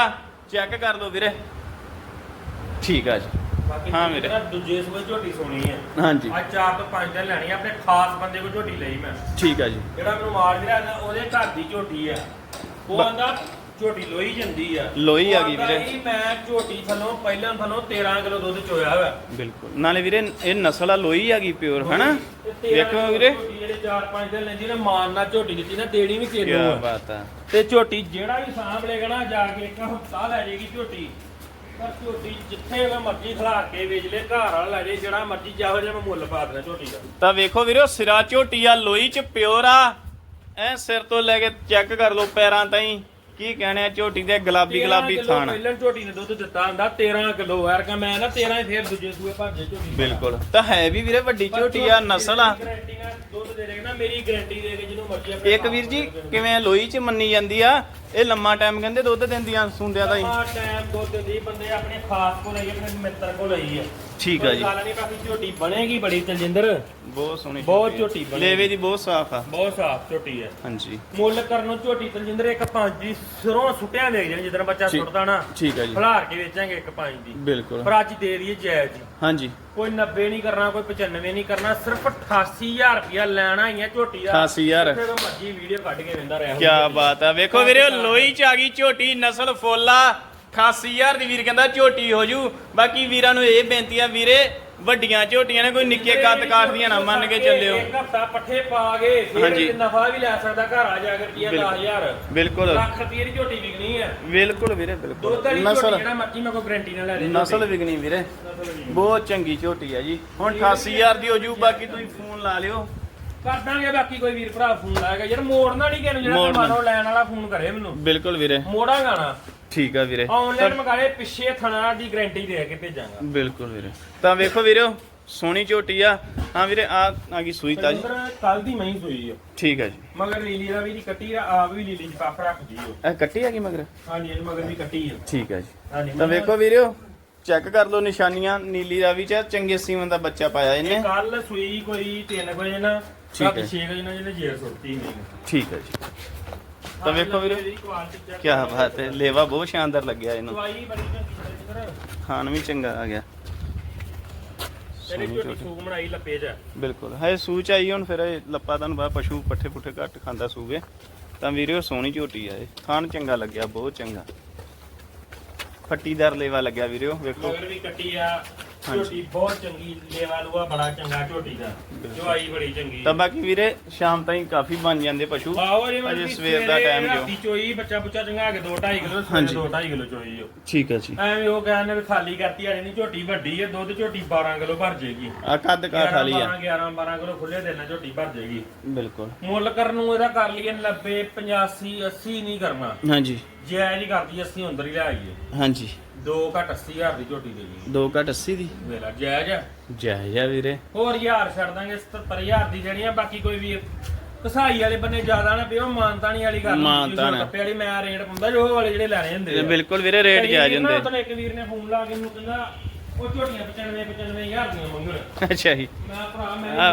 ਚੈੱਕ ਕਰ ਲਓ ਵੀਰੇ। ਠੀਕ ਆ ਜੀ। ਬਾਕੀ ਹਾਂ ਵੀਰੇ। ਦੂਜੇ ਸੂਏ ਝੋਟੀ ਸੋਣੀ ਹੈ ਹਾਂਜੀ। ਅੱਜ ਚਾਰ ਤੋਂ ਪੰਜ ਦਿਨ ਲੈਣੀ ਆ ਆਪਣੇ ਖਾਸ ਬੰਦੇ ਕੋਲ ਝੋਟੀ ਲਈ ਮੈਂ। ਠੀਕ ਆ ਜੀ। ਜਿਹੜਾ ਮੈਨੂੰ ਮਾਰ ਜਿਹੜਾ ਨਾ ਉਹਦੇ ਘਰ ਦੀ ਝੋਟੀ ਆ। ਉਹ ਬ- ਆਂਦਾ ਝੋਟੀ ਲੋਈ ਜਾਂਦੀ ਆ। ਲੋਈ ਆ ਗਈ ਵੀਰੇ। ਜੀ ਮੈਂ ਝੋਟੀ ਥਲੋਂ ਪਹਿਲਾਂ ਥਲੋਂ 13 ਕਿਲੋ ਦੁੱਧ ਚੋਇਆ ਹੋਇਆ। ਬਿਲਕੁਲ। ਨਾਲੇ ਵੀਰੇ ਇਹ ਨਸਲ ਆ ਲੋਈ ਆ ਗਈ ਪਿਓਰ ਹਨਾ? ਤੇ 13 ਵੇਖੋ ਕਿਲੋ ਵੀਰੇ। ਝੋਟੀ ਜਿਹੜੇ 4-5 ਦਿਨ ਲੈਂਦੀ ਨੇ ਮਾਨ ਨਾਲ ਝੋਟੀ ਦਿੱਤੀ ਨਾ ਦੇਣੀ ਵੀ ਕੀ ਕਿਹਨੂੰ ਆ। ਬਾਤ ਆ। ਤੇ ਝੋਟੀ ਜਿਹੜਾ ਵੀ ਸਾਂਭ ਲੇਗਾ ਨਾ ਜਾ ਕੇ ਇੱਕ ਹਫਤਾ ਲੈ ਜਾਏਗੀ ਝੋਟੀ। ਪਰ ਝੋਟੀ ਜਿੱਥੇ ਉਹ ਮਰਜ਼ੀ ਖਲਾ ਕੇ ਵੇਚ ਲੈ ਘਰ ਵਾਲਾ ਲੈ ਜੇ ਜਿਹੜਾ ਮਰਜ਼ੀ ਜਾਹੋ ਜਿਹਾ ਮੈਂ ਮੁੱਲ ਪਾ ਦੇਣਾ ਝੋਟੀ ਦਾ। ਤਾਂ ਵੇਖੋ ਵੀਰੇ ਸਿਰਾ ਝੋਟੀ ਆ ਲੋਈ ਚ ਪਿਓਰ ਆ। ਐ ਸਿਰ ਤੋਂ ਲੈ ਕੇ ਚੈੱਕ ਕਰ ਲਓ ਪੈਰਾਂ ਤਾਈਂ। ਕੀ ਕਹਿਣੇ ਆ ਝੋਟੀ ਦੇ ਗੁਲਾਬੀ 13 ਗੁਲਾਬੀ ਕਿੱਲੋ ਥਾਣ ਪਹਿਲਾਂ ਝੋਟੀ ਨੇ ਦੁੱਧ ਦਿੱਤਾ ਹੁੰਦਾ 13 ਕਿਲੋ ਯਾਰ ਕਿ ਮੈਂ ਨਾ 13 ਹੀ ਫੇਰ ਦੂਜੇ ਸੂਏ ਭਾਜੇ ਝੋਟੀ ਬਿਲਕੁਲ। ਤਾਂ ਹੈ ਵੀ ਵੀਰੇ ਵੱਡੀ ਝੋਟੀ ਆ ਨਸਲ ਆ। ਗਾਰੰਟੀ ਨਾਲ ਦੁੱਧ ਦੇ ਦੇਗਾ ਨਾ ਮੇਰੀ ਗਾਰੰਟੀ ਦੇ ਕੇ ਜਿਹਨੂੰ ਮਰਜ਼ੀ ਆਪਣੇ ਇੱਕ ਵੀਰ ਜੀ ਕਿਵੇਂ ਲੋਈ ਚ ਮੰਨੀ ਜਾਂਦੀ ਆ ਇਹ ਲੰਮਾ ਟਾਈਮ ਕਹਿੰਦੇ ਦੁੱਧ ਦਿੰਦੀਆਂ ਸੁੰਦਿਆਂ ਦਾ ਹੀ। ਆ ਟਾਈਮ ਦੁੱਧ ਦੀ ਬੰਦੇ ਆਪਣੇ ਖਾਸ ਕੋਲ ਲਈ ਆਪਣੇ ਮਿੱਤਰ ਕੋਲ ਲਈ ਆ। ਠੀਕ ਆ ਜੀ। ਗੱਲ ਨਹੀਂ ਬਾਕੀ ਝੋਟੀ ਬਣੇਗੀ ਬੜੀ ਤਲਜਿੰਦਰ। ਬਹੁਤ ਸੋਹਣੀ ਬਹੁਤ ਝੋਟੀ ਬਣੀ। ਲੇਵੇ ਦੀ ਬਹੁਤ ਸਾਫ਼ ਆ। ਬਹੁਤ ਸਾਫ਼ ਝੋਟੀ ਹੈ ਹਾਂਜੀ। ਮੁੱਲ ਕਰਨ ਝੋਟੀ ਤਲਜਿੰਦਰ ਇੱਕ ਪੰਜ ਦੀ ਸਿਰੋਂ ਸੁੱਟਿਆ ਵੇਚ ਜਾਣੀ ਜਿੱਦਣ ਬੱਚਾ ਸੁੱਟਦਾ ਨਾ। ਠੀਕ ਆ ਜੀ। ਖਲਾਰ ਕੇ ਵੇਚਾਂਗੇ ਇੱਕ ਪੰਜ ਦੀ। ਬਿਲਕੁਲ। ਪਰ ਅੱਜ ਦੇ ਦਈਏ ਜਾਇਜ਼ ਜੀ ਹਾਂਜੀ। ਕੋਈ 90 ਨਹੀਂ ਕਰਨਾ ਕੋਈ 95 ਨਹੀਂ ਕਰਨਾ ਸਿਰਫ 88000 ਰੁਪਇਆ ਲੈਣਾ ਹੀ ਹੈ ਝੋਟੀ ਦਾ। 88000 ਫਿਰ ਮਰਜ਼ੀ ਵੀਡੀਓ ਕੱਢ ਕੇ ਵਿੰਦਾ ਰਿਹਾ। ਕੀ ਬਾਤ ਆ। ਵੇਖੋ ਵੀਰੇ ਲੋਈ ਚ ਆ ਗਈ ਝੋਟੀ ਨਸਲ ਫੋਲਾ 88000 ਦੀ ਵੀਰ ਕਹਿੰਦਾ ਝੋਟੀ ਹੋ ਜੂ। ਬਾਕੀ ਵੀਰਾਂ ਨੂੰ ਇਹ ਬੇਨਤੀ ਆ ਵੀਰੇ ਵੱਡੀਆਂ ਝੋਟੀਆਂ ਨੇ ਕੋਈ ਨਿੱਕੇ ਕੱਦ ਕਾਠ ਦੀਆਂ ਨਾ ਮੰਨ ਕੇ ਚੱਲਿਓ। ਇੱਕ ਹਫਤਾ ਪੱਠੇ ਪਾ ਕੇ ਹਾਂਜੀ। ਫਿਰ ਨਫਾ ਵੀ ਲੈ ਸਕਦਾ ਘਰ ਆ ਜਾ ਕੇ ਬਿਲਕੁਲ। 10000 ਬਿਲਕੁਲ। ਲੱਖ ਰੁਪਏ ਦੀ ਝੋਟੀ ਵਿਕਣੀ ਹੈ ਬਿਲਕੁਲ ਵੀਰੇ ਦੁੱਧ ਬਿਲਕੁਲ ਵਾਲੀ ਝੋਟੀ ਨਸਲ ਜਿਹੜਾ ਮਰਜ਼ੀ ਮੈਂ ਕੋਈ ਗਾਰੰਟੀ ਨਾਲ ਲੈ ਦੇ ਨਸਲ ਵਿਗਣੀ ਵੀਰੇ। ਬਹੁਤ ਚੰਗੀ ਝੋਟੀ ਆ ਜੀ। ਹੁਣ 88000 ਦੀ ਹੋ ਜੂ ਬਾਕੀ ਤੁਸੀਂ ਫੋਨ ਲਾ ਲਿਓ। ਕਰ ਦਾਂਗੇ ਬਾਕੀ ਕੋਈ ਵੀਰ ਭਰਾ ਫੋਨ ਲਾਏਗਾ। ਯਾਰ ਮੋੜਨਾ ਨਹੀਂ ਕਿਹਨੂੰ ਜਿਹੜਾ ਮੋੜਨਾ। ਮਾਰੋ ਲੈਣ ਵਾਲਾ ਫੋਨ ਕਰੇ ਮੈਨੂੰ। ਬਿਲਕੁਲ ਵੀਰੇ। ਮੋੜਾ ਗਾਣਾ ਠੀਕ ਆ ਵੀਰੇ। ਆਨਲਾਈਨ ਮੰਗਾਲੇ ਪਿੱਛੇ ਥਣਾ ਦੀ ਗਾਰੰਟੀ ਦੇ ਕੇ ਭੇਜਾਂਗਾ। ਬਿਲਕੁਲ ਵੀਰੇ। ਤਾਂ ਵੇਖੋ ਵੀਰੇ ਸੋਹਣੀ ਝੋਟੀ ਆ। ਹਾਂ ਵੀਰੇ ਆ ਆ ਗਈ ਸੂਈ ਤਾਜੀ। ਕੱਲ ਦੀ ਮਹੀਂ ਸੋਈ ਆ। ਠੀਕ ਆ ਜੀ। ਮਗਰ ਨੀਲੀ ਦਾ ਵੀ ਦੀ ਕੱਟੀ ਆ ਆਪ ਵੀ ਚ ਪੱਖ ਰੱਖਦੀ ਓ ਇਹ ਕੱਟੀ ਆ ਗਈ ਮਗਰ? ਹਾਂਜੀ ਇਹ ਮਗਰ ਵੀ ਕੱਟੀ ਆ। ਠੀਕ ਆ ਜੀ। ਤਾਂ ਵੇਖੋ ਵੀਰਿਓ ਚੈੱਕ ਕਰ ਲਓ ਨਿਸ਼ਾਨੀਆਂ। ਨੀਲੀ ਰਾਵੀ ਚ ਚੰਗੇ ਸੀਮਨ ਦਾ ਬੱਚਾ ਪਾਇਆ ਇਹਨੇ। ਕੱਲ ਸੂਈ ਕੋਈ 3 ਵਜੇ ਨਾ ਠੀਕ ਹੈ। 6 ਵਜੇ ਨਾਲ ਜਿਹਨੇ ਜੇਰ ਸੁੱਤੀ ਨਹੀਂ ਠੀਕ ਹੈ ਜੀ। ਤਾਂ ਵੇਖੋ ਵੀਰੇ ਕੀ ਬਾਤ ਹੈ ਲੇਵਾ ਬਹੁਤ ਸ਼ਾਨਦਾਰ ਲੱਗਿਆ ਇਹਨੂੰ। ਖਾਣ ਵੀ ਚੰਗਾ ਆ ਗਿਆ। ਬਿਲਕੁਲ ਹੈ ਸੂ ਚ ਆਈ ਹੁਣ ਫਿਰ ਇਹ ਲੱਪਾ ਤੁਹਾਨੂੰ ਪਤਾ ਪਸ਼ੂ ਪੱਠੇ ਪੁੱਠੇ ਘੱਟ ਖਾਂਦਾ ਸੂਗੇ ਤਾਂ ਵੀਰਿਓ ਸੋਹਣੀ ਝੋਟੀ ਆ ਇਹ। ਖਾਣ ਚੰਗਾ ਲੱਗਿਆ ਬਹੁਤ ਚੰਗਾ। ਫੱਟੀਦਾਰ ਲੇਵਾ ਲੱਗਿਆ ਵੀਰਿਓ ਵੇਖੋ। ਮਗਰ ਵੀ ਕੱਟੀ ਆ। ਝੋਟੀ ਬਹੁਤ ਚੰਗੀ ਲੇਵਾ ਲੂਆ ਬੜਾ ਚੰਗਾ ਝੋਟੀ ਦਾ। ਦਵਾਈ ਬੜੀ ਚੰਗੀ। ਤਾਂ ਬਾਕੀ ਵੀਰੇ ਸ਼ਾਮ ਤਾਈਂ ਕਾਫੀ ਬਣ ਜਾਂਦੇ ਪਸ਼ੂ। ਆਹੋ ਜੇ ਅਜੇ ਸਵੇਰ ਦਾ time ਜੋ। ਰਾਤੀ ਚੋਈ ਬੱਚਾ ਬੁੱਚਾ ਚੰਗਾ ਕੇ 2.5 ਕਿਲੋ ਹਾਂਜੀ। ਸਵੇਰੇ 2.5 ਕਿਲੋ ਚੋਈ ਓ ਠੀਕ ਹੈ ਜੀ। ਐਵੇਂ ਉਹ ਕਹਿੰਦੇ ਵੀ ਖਾਲੀ ਕਰਤੀ ਆਣੀ ਨਹੀਂ ਝੋਟੀ ਵੱਡੀ ਹੈ ਦੁੱਧ ਝੋਟੀ 12 ਕਿਲੋ ਭਰ ਜੇਗੀ। ਆ ਕੱਦ ਕਾਠ ਵਾਲੀ ਆ। 11 12 ਕਿਲੋ ਖੁੱਲੇ ਦੇਣਾ ਝੋਟੀ ਭਰ ਜੇਗੀ। ਬਿਲਕੁਲ। ਮੁੱਲ ਕਰਨ ਨੂੰ ਇਹਦਾ ਕਰ ਲਈਏ 90 85 80 ਨਹੀਂ ਕਰਨਾ। ਹਾਂਜੀ। ਜਾਇਜ਼ ਹੀ ਕਰਦੀ 80 ਅੰਦਰ ਹੀ ਲੈ ਆਈਏ। ਹਾਂਜੀ। 2 ਘੱਟ 80 ਹਜ਼ਾਰ ਦੀ ਝੋਟੀ ਦੇ ਜੀ। 2 ਘਟ 80 ਦੀ? ਵੇਲਾ ਜਾਇਜ਼ ਆ। ਜਾਇਜ਼ ਆ ਵੀਰੇ। ਹੋਰ ਹਜ਼ਾਰ ਛੱਡ ਦਾਂਗੇ 77000 ਦੀ ਜਿਹੜੀਆਂ ਬਾਕੀ ਕੋਈ ਵੀ ਕਸਾਈ ਵਾਲੇ ਬੰਨੇ ਜ਼ਿਆਦਾ ਨਾ ਪਿਓ ਮਾਨਤਾਣੀ ਵਾਲੀ ਗੱਲ ਮਾਨਤਾਨ। ਕੱਪੇ ਵਾਲੀ ਮੈਂ ਰੇਟ ਪਾਉਂਦਾ ਜੋ ਵਾਲੇ ਜਿਹੜੇ ਲੈਣੇ ਹੁੰਦੇ ਆ। ਬਿਲਕੁਲ ਵੀਰੇ ਰੇਟ ਜਾਇਜ਼ ਹੁੰਦੇ। ਉਦੋਂ ਇੱਕ ਵੀਰ ਨੇ ਫੋਨ ਲਾ ਕੇ ਮੈਨੂੰ ਕਹਿੰਦਾ ਉਹ ਝੋਟੀਆਂ 95 95000 ਦੀਆਂ ਮੰਗਣ ਅੱਛਾ ਜੀ। ਮੈਂ ਭਰਾ ਮੈਂ ਆ,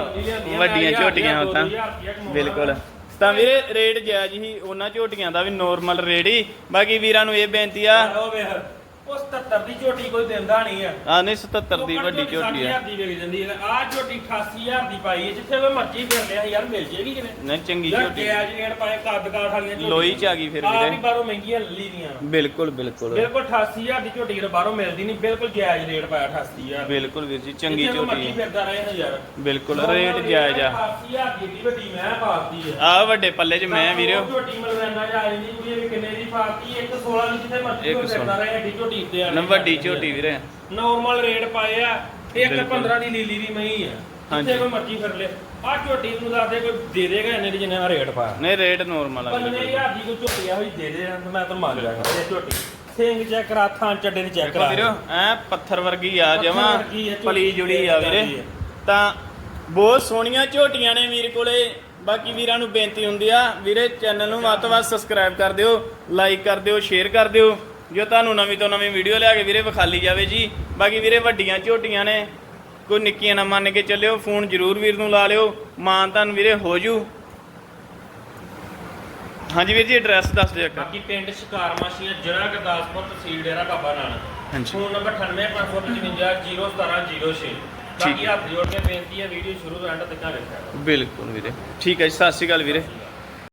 ਵੱਡੀਆਂ ਝੋਟੀਆਂ ਤਾਂ। ਕਮਾਉਣਾ। ਬਿਲਕੁਲ। ਤਾਂ ਵੀਰੇ ਰੇਟ ਜਾਇਜ਼ ਹੀ ਉਹਨਾਂ ਝੋਟੀਆਂ ਦਾ ਵੀ ਨੋਰਮਲ ਰੇਟ ਹੀ। ਬਾਕੀ ਵੀਰਾਂ ਨੂੰ ਇਹ ਬੇਨਤੀ ਆ ਉਹ ਵੇਖ ਉਹ 77 ਦੀ ਝੋਟੀ ਕੋਈ ਦਿੰਦਾ ਨਹੀਂ ਆ। ਆ ਨਹੀਂ 77 ਦੀ ਵੱਡੀ ਝੋਟੀ ਆ। 60000 ਦੀ ਵਿਕ ਜਾਂਦੀ ਹੈ ਆ ਝੋਟੀ 88000 ਦੀ ਪਾਈ ਹੈ ਜਿੱਥੇ ਕੋਈ ਮਰਜ਼ੀ ਫਿਰ ਲਿਆ ਯਾਰ ਮਿਲ ਜੇਗੀ ਕਿਵੇਂ ਨਹੀਂ ਚੰਗੀ ਯਾਰ ਝੋਟੀ। ਜੈਜ ਰੇਟ ਪਾਏ ਕੱਦ ਕਾਠ ਵਾਲੀਆਂ ਝੋਟੀਆਂ ਲੋਈ ਚ ਆ ਗਈ ਫਿਰ ਆਹ ਵੀ ਵੀਰੇ ਬਾਹਰੋਂ ਮਹਿੰਗੀਆਂ ਲੱਲੀ ਦੀਆਂ। ਬਿਲਕੁਲ ਬਿਲਕੁਲ। ਬਿਲਕੁਲ 88000 ਦੀ ਝੋਟੀ ਕਿਤੇ ਬਾਹਰੋਂ ਮਿਲਦੀ ਨਹੀਂ ਬਿਲਕੁਲ ਜਾਇਜ਼ ਰੇਟ ਪਾਇਆ 88000 ਬਿਲਕੁਲ ਵੀਰ ਜੀ ਚੰਗੀ ਜਿੱਥੇ ਕੋਈ ਝੋਟੀ ਮਰਜ਼ੀ ਆ। ਫਿਰਦਾ ਰਹੇ ਨਾ ਯਾਰ ਬਿਲਕੁਲ ਰੇਟ ਜਾਇਜ਼ ਆ। 88000 ਦੀ ਏਡੀ ਵੱਡੀ ਮੈਂ ਪਾਤੀ ਹੈ ਆ ਵੱਡੇ ਪੱਲੇ 'ਚ ਮੈਂ ਵੀਰਿਓ ਝੋਟੀ ਮਲਵੈਂਦਾ ਜਾ ਜਾਂਦੀ ਕੁੜੀ ਵੀ ਕਿੰਨੇ ਦੀ ਪਾਤੀ 116 ਦੀ ਜਿੱਥੇ ਮਰਜ਼ੀ ਇੱਕ ਕੋਈ ਫਿਰਦਾ ਸੋਲਾਂ। ਰਹੇ ਐਡੀ ਝੋਟੀ ਉੱਤੇ ਨਾ ਵੱਡੀ ਝੋਟੀ ਵੀਰੇ। ਨਾਰਮਲ ਰੇਟ ਪਾਏ ਆ। ਤੇ ਇੱਕ ਬਿਲਕੁਲ। 15 ਦੀ ਲੀਲੀ ਦੀ ਮਹੀਂ ਆ। ਜਿੱਥੇ ਕੋਈ ਮਰਜ਼ੀ ਫਿਰ ਲੈ। ਆ ਝੋਟੀ ਨੂੰ ਦੱਸਦੇ ਕੋਈ ਦੇ ਦੇਗਾ ਇੰਨੇ ਦੀ ਜਿੰਨੇ ਰੇਟ ਪਾਇਆ। ਨਹੀਂ ਰੇਟ ਨੋਰਮਲ ਆ ਬਿਲਕੁਲ। ਹਜ਼ਾਰ ਦੀ ਕੋਈ ਝੋਟੀ ਆ ਹੋਈ ਦੇ ਦੇ ਤਾਂ ਮੈਂ ਤਾਂ ਮੰਨ ਜਾਗਾ ਇਹ ਝੋਟੀ। ਸਿੰਘ ਚੈੱਕ ਕਰਾ ਥਾਂ ਚੱਡੇ ਦੀ ਚੈੱਕ ਕਰਾ। ਵੀਰੋ ਐ ਪੱਥਰ ਵਰਗੀ ਆ ਜਮਾ ਆ, ਝੋਟੀ ਪਲੀ ਜੁੜੀ ਆ ਵੀਰੇ। ਤਾਂ ਬਹੁਤ ਸੋਹਣੀਆਂ ਝੋਟੀਆਂ ਨੇ ਵੀਰ ਕੋਲੇ। ਬਾਕੀ ਵੀਰਾਂ ਨੂੰ ਬੇਨਤੀ ਹੁੰਦੀ ਆ ਵੀਰੇ ਚੈਨਲ ਨੂੰ ਵੱਧ ਤੋਂ ਵੱਧ ਸਬਸਕ੍ਰਾਈਬ ਕਰ ਦਿਓ ਲਾਈਕ ਕਰ ਦਿਓ ਸ਼ੇਅਰ ਕਰ ਦਿਓ। ਜੋ ਤੁਹਾਨੂੰ ਨਵੀਂ ਤੋਂ ਨਵੀਂ ਵੀਡੀਓ ਲਿਆ ਕੇ ਵੀਰੇ ਵਿਖਾਲੀ ਜਾਵੇ ਜੀ। ਬਾਕੀ ਵੀਰੇ ਵੱਡੀਆਂ ਝੋਟੀਆਂ ਨੇ ਕੋਈ ਨਿੱਕੀਆਂ ਨਾ ਮੰਨ ਕੇ ਚੱਲਿਓ ਫੋਨ ਜ਼ਰੂਰ ਵੀਰ ਨੂੰ ਲਾ ਲਿਓ ਮਾਨ ਤੁਹਾਨੂੰ ਵੀਰੇ ਹੋ ਜੂ। ਹਾਂਜੀ ਵੀਰ ਜੀ ਐਡਰੈਸ ਦੱਸ ਦਿਓ ਇੱਕ। ਬਾਕੀ ਪਿੰਡ ਸ਼ਿਕਾਰ ਮਾਸ਼ੀਆਂ ਜ਼ਿਲ੍ਹਾ ਗੁਰਦਾਸਪੁਰ ਤਹਿਸੀਲ ਡੇਰਾ ਬਾਬਾ ਨਾਨਕ। ਹਾਂਜੀ। ਫੋਨ ਨੰਬਰ 9855501706 ਠੀਕ ਬਾਕੀ ਹੱਥ ਜੋੜ ਕੇ ਬੇਨਤੀ ਹੈ ਵੀਡੀਓ ਸ਼ੁਰੂ ਤੋਂ ਐਂਡ ਤੱਕ ਵੇਖਿਆ ਕਰੋ। ਬਿਲਕੁਲ ਵੀਰੇ। ਠੀਕ ਹੈ ਜੀ ਸਤਿ ਸ਼੍ਰੀ ਅਕਾਲ ਵੀਰੇ।